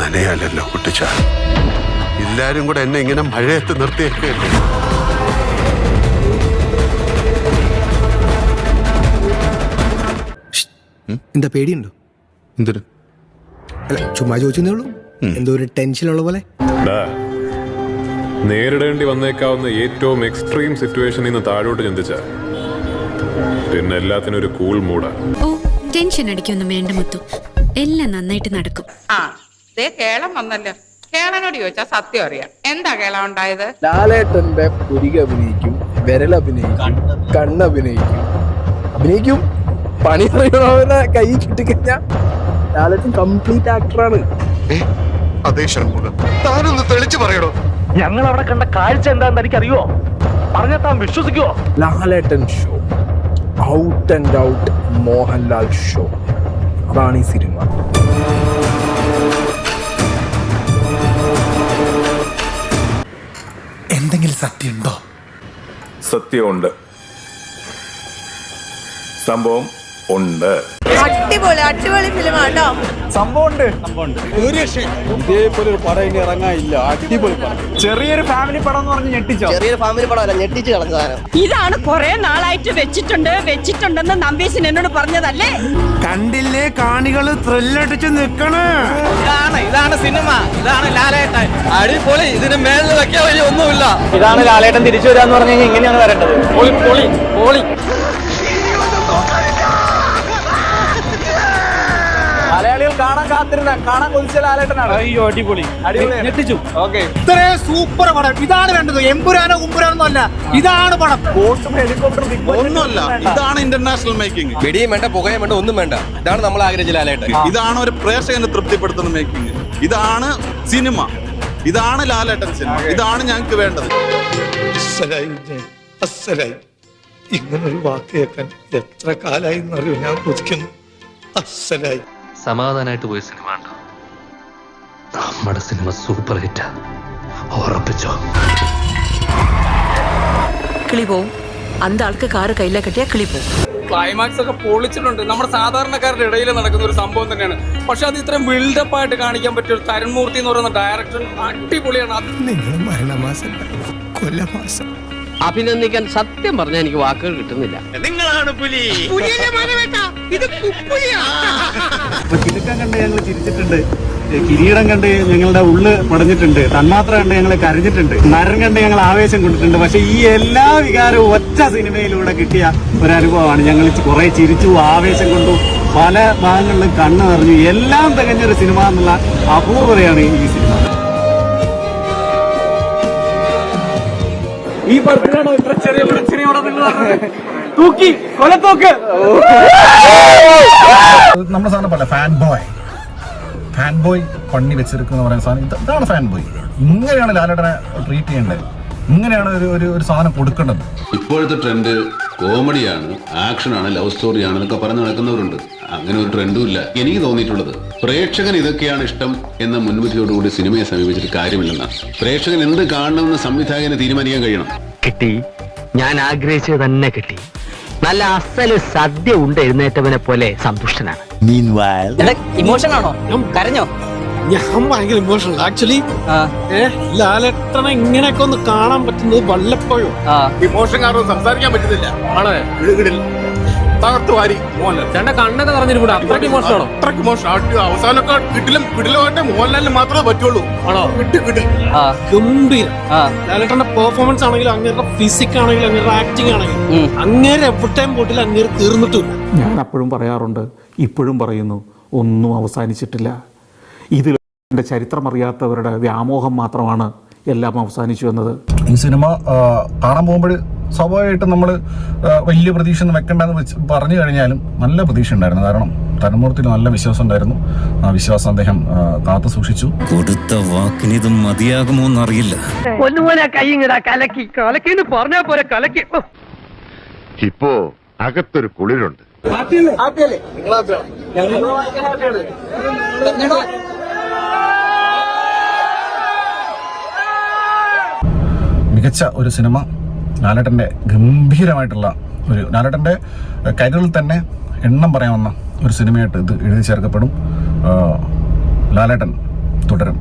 നനയാലല്ലോ കുട്ടിച്ച. എല്ലാരും കൂടെ എന്നെ ഇങ്ങനെ മഴയത്ത് നിർത്തിയേക്കല്ലേ എന്താ പേടിയുണ്ടോ? എന്തിനു? അല്ല ചുമ്മാ ചോദിച്ചേ ഉള്ളൂ. എന്തോ ഒരു ടെൻഷനുള്ള പോലെ. ഡാ, നേരിടേണ്ടി വന്നേക്കാവുന്ന ഏറ്റവും എക്സ്ട്രീം സിറ്റുവേഷൻ ഇന്ന് താഴോട്ട് ചിന്തിച്ച. പിന്നെ എല്ലാത്തിനും ഒരു കൂൾ മൂടാ ഓ ടെൻഷൻ അടിക്കൊന്നും വേണ്ട മുത്തു. എല്ലാം നന്നായിട്ട് നടക്കും. ആ ദേ കേളം വന്നല്ലോ. കേളനോട് ചോദിച്ചാ സത്യം അറിയാം. എന്താ കേളം ഉണ്ടായത്? ലാലേട്ടന്റെ പുരിക അഭിനയിക്കും വിരൽ അഭിനയിക്കും കണ്ണ് അഭിനയിക്കും. അഭിനയിക്കും? പണി അറിയണവനെ കൈ കിട്ടിക്കഴിഞ്ഞാൽ ലാലേട്ടൻ കംപ്ലീറ്റ് ആക്ടറാണ് അതേ ഷൺമുഖം. താനൊന്ന് തെളിച്ചു പറയണോ ഞങ്ങൾ അവിടെ കണ്ട കാഴ്ച എന്താന്ന് എനിക്കറിയോ? പറഞ്ഞാൽ താൻ വിശ്വസിക്കുവോ? Lalettan show out and out Mohanlal show അതാണ് ഈ സിനിമ. എന്തെങ്കിലും സത്യമുണ്ടോ? സത്യമുണ്ട്. സംഭവം ഉണ്ട്. അടിപൊളി അടിപൊളി ഫിലിമാട്ടോ ചെറിയൊരു ഫാമിലി പടം എന്ന് പറഞ്ഞ് ഞെട്ടിച്ചോ? ചെറിയൊരു ഫാമിലി പടമല്ല ഞെട്ടിച്ച് കളഞ്ഞ സാധനം. ഇതാണ് കുറെ നാളായിട്ട് വെച്ചിട്ടുണ്ട്. വെച്ചിട്ടുണ്ടെന്ന് നമ്പീശൻ എന്നോട് പറഞ്ഞതല്ലേ? കണ്ടില്ലേ കാണികൾ ത്രില്ലടിച്ച് നിക്കണേ. ഇതാണ് ഇതാണ് സിനിമ ഇതാണ് ലാലേട്ടൻ. അടിപൊളി. ഇതിന് മേളിൽ വെക്കാൻ വഴി ഒന്നുമില്ല. ഇതാണ് ലാലേട്ടൻ തിരിച്ചു വരാന്ന് പറഞ്ഞു കഴിഞ്ഞാൽ ഇങ്ങനെയാണ് വരേണ്ടത്. പൊളി പൊളി പൊളി. കാണാൻ കാത്തിരുന്ന കാണാൻ കൊതിച്ച ലാലേട്ടനാണ്. അയ്യോ അടിപൊളി. ഞെട്ടിച്ചു. ഓക്കെ. ഇത്രയും സൂപ്പർ പടം. ഇതാണ് വേണ്ടത്. എമ്പുരാനോ കുമ്പുരാനോ അല്ല. ഇതാണ് പടം. ബോട്ടും ഹെലികോപ്റ്റർ ഒന്നുമല്ല. ഇതാണ് ഇന്റർനാഷണൽ മേക്കിംഗ് വെടിയും വേണ്ട പുകയും വേണ്ട ഒന്നും വേണ്ട. ഇതാണ് നമ്മൾ ആഗ്രഹിച്ച ലാലേട്ടൻ. ഇതാണ് ഒരു പ്രേക്ഷകനെ തൃപ്തിപ്പെടുത്തുന്ന മേക്കിംഗ് ഇതാണ് സിനിമ ഇതാണ് ലാലേട്ടൻ സിനിമ ഇതാണ് ഞങ്ങൾക്ക് വേണ്ടത്. ഇങ്ങനൊരു വാക്ക് കേൾക്കാൻ എത്ര കാലായി എന്നറിയോ? ഞാൻ കൊതിക്കുന്നു അസലായി സമാധാനമായിട്ട് പോയ സിനിമ ഉണ്ടോ നമ്മുടെ സിനിമ സൂപ്പർ ഹിറ്റ് ഉറപ്പിച്ചോ? കിളി പോവും. അന്ത ആൾക്ക് കാറ് കയ്യിലെ കെട്ടിയാ കിളി പോവും. ക്ലൈമാക്സ് ഒക്കെ പൊളിച്ചിട്ടുണ്ട്. നമ്മുടെ സാധാരണക്കാരുടെ ഇടയിൽ നടക്കുന്ന ഒരു സംഭവം തന്നെയാണ്. പക്ഷെ അത് ഇത്രയും ബിൽഡപ്പ് ആയിട്ട് കാണിക്കാൻ പറ്റിയ ഒരു തരുൺമൂർത്തി എന്ന് പറയുന്ന ഡയറക്ടർ അടിപൊളിയാണ്. അഭിനന്ദിക്കാൻ സത്യം പറഞ്ഞാൽ എനിക്ക് വാക്കുകൾ കിട്ടുന്നില്ല. കിടുക്കം കണ്ട് ഞങ്ങൾ ചിരിച്ചിട്ടുണ്ട്. കിരീടം കണ്ട് ഞങ്ങളുടെ ഉള്ള് പടഞ്ഞിട്ടുണ്ട്. തന്മാത്ര കണ്ട് ഞങ്ങൾ കരഞ്ഞിട്ടുണ്ട്. നരൻ കണ്ട് ഞങ്ങൾ ആവേശം കൊണ്ടിട്ടുണ്ട്. പക്ഷെ ഈ എല്ലാ വികാരവും ഒറ്റ സിനിമയിലൂടെ കിട്ടിയ ഒരു അനുഭവമാണ് ഞങ്ങൾ കുറെ ചിരിച്ചു ആവേശം കൊണ്ടു പല ഭാഗങ്ങളിലും കണ്ണു നിറഞ്ഞു എല്ലാം തികഞ്ഞൊരു സിനിമ എന്നുള്ള അപൂർവതയാണ് ഈ സിനിമ. ഈ പടത്തിലാണോ ഇത്ര ചെറിയ പ്രശ്നയോടെ നിങ്ങൾ തൂക്കി കൊലത്തോക്ക് നമ്മുടെ സാധനം പോലെ ഫാൻ ബോയ് ഫാൻ ബോയ് പണി വെച്ചിരിക്കുന്ന പറയുന്ന സാധനം. ഇതാണ് ഫാൻ ബോയ് ഇങ്ങനെയാണ് ലാലേട്ടനെ ട്രീറ്റ് ചെയ്യേണ്ടത്. ഇങ്ങനെയാണ് ഒരു ഒരു ഒരു സാധനം കൊടുക്കേണ്ടത്. ഇപ്പോഴത്തെ ട്രെൻഡ് കോമഡിയാണ് ആക്ഷനാണ് ലവ് സ്റ്റോറിയാണ് എന്നൊക്കെ പറഞ്ഞ് നടക്കുന്നവരുണ്ട്. അങ്ങനെ ഒരു ട്രെൻഡും ഇല്ല. എനിക്ക് തോന്നിയിട്ടുള്ളത് പ്രേക്ഷകൻ ഇതൊക്കെയാണ് ഇഷ്ടം എന്ന മുൻവിധിയോടുകൂടി സിനിമയെ സമീപിച്ചിട്ട് കാര്യമില്ലെന്നാണ് പ്രേക്ഷകൻ എന്ത് കാണണമെന്ന് സംവിധായകന് തീരുമാനിക്കാൻ കഴിയണം? കിട്ടി. ഞാൻ ആഗ്രഹിച്ചത് തന്നെ കിട്ടി. നല്ല അസൽ സദ്യ ഉണ്ട് എഴുന്നേറ്റവനെ പോലെ സന്തുഷ്ടനാണ്. ഇമോഷൻ ആണോ? കരഞ്ഞോ? ഞാൻ ഭയങ്കര ഇമോഷണൽ ആക്ച്വലി ലാലേട്ടനെ ഇങ്ങനെയൊക്കെ ഒന്ന് കാണാൻ പറ്റുന്നത് വല്ലപ്പോഴും. ഇമോഷൻ കാരണം സംസാരിക്കാൻ പറ്റുന്നില്ല. തകർത്തു വാരി. മോഹൻലാൽ ചേട്ടൻ കണ്ണൊക്കെ പറഞ്ഞിട്ട് അത്രയ്ക്ക് ഇമോഷൻ ആണോ അത്രയ്ക്ക് ഇമോഷൻ അവസാനമൊക്കെ കിട്ടിലും കിടിലുമായിട്ട് മോഹൻലാലിന് മാത്രമേ പറ്റുള്ളൂ. ആണോ? കിട്ടി കിട്ടി. ഗംഭീരം. ലാലേട്ടന്റെ പെർഫോമൻസ് ആണെങ്കിലും അങ്ങേരുടെ ഫിസിക് ആണെങ്കിലും അങ്ങേരുടെ ആക്ടിങ് ആണെങ്കിലും അങ്ങേരെ എവിടെയും പോട്ടിൽ അങ്ങേര് തീർന്നിട്ടില്ല. ഞാൻ അപ്പോഴും പറയാറുണ്ട് ഇപ്പോഴും പറയുന്നു ഒന്നും അവസാനിച്ചിട്ടില്ല. ഇതിൽ എന്റെ ചരിത്രം അറിയാത്തവരുടെ വ്യാമോഹം മാത്രമാണ് എല്ലാം അവസാനിച്ചു എന്നത്. ഈ സിനിമ കാണാൻ പോകുമ്പോൾ സ്വാഭാവികമായിട്ടും നമ്മൾ വലിയ പ്രതീക്ഷ ഒന്നും വെക്കണ്ടെന്ന് വെച്ച് പറഞ്ഞു കഴിഞ്ഞാലും നല്ല പ്രതീക്ഷ ഉണ്ടായിരുന്നു. കാരണം തന്മൂർത്തിൽ നല്ല വിശ്വാസം ഉണ്ടായിരുന്നു. ആ വിശ്വാസം അദ്ദേഹം കാത്തു സൂക്ഷിച്ചു. കൊടുത്ത വാക്കിന് ഇത് മതിയാകുമോ എന്നറിയില്ല. ഇപ്പോ അകത്തൊരു കുളിരുണ്ട്. മികച്ച ഒരു സിനിമ ലാലേട്ടന്റെ ഗംഭീരമായിട്ടുള്ള ഒരു ലാലേട്ടന്റെ കരുതലിൽ തന്നെ എണ്ണം പറയാവുന്ന ഒരു സിനിമയായിട്ട് ഇത് എഴുതി ചേർക്കപ്പെടും. ലാലേട്ടൻ തുടരും.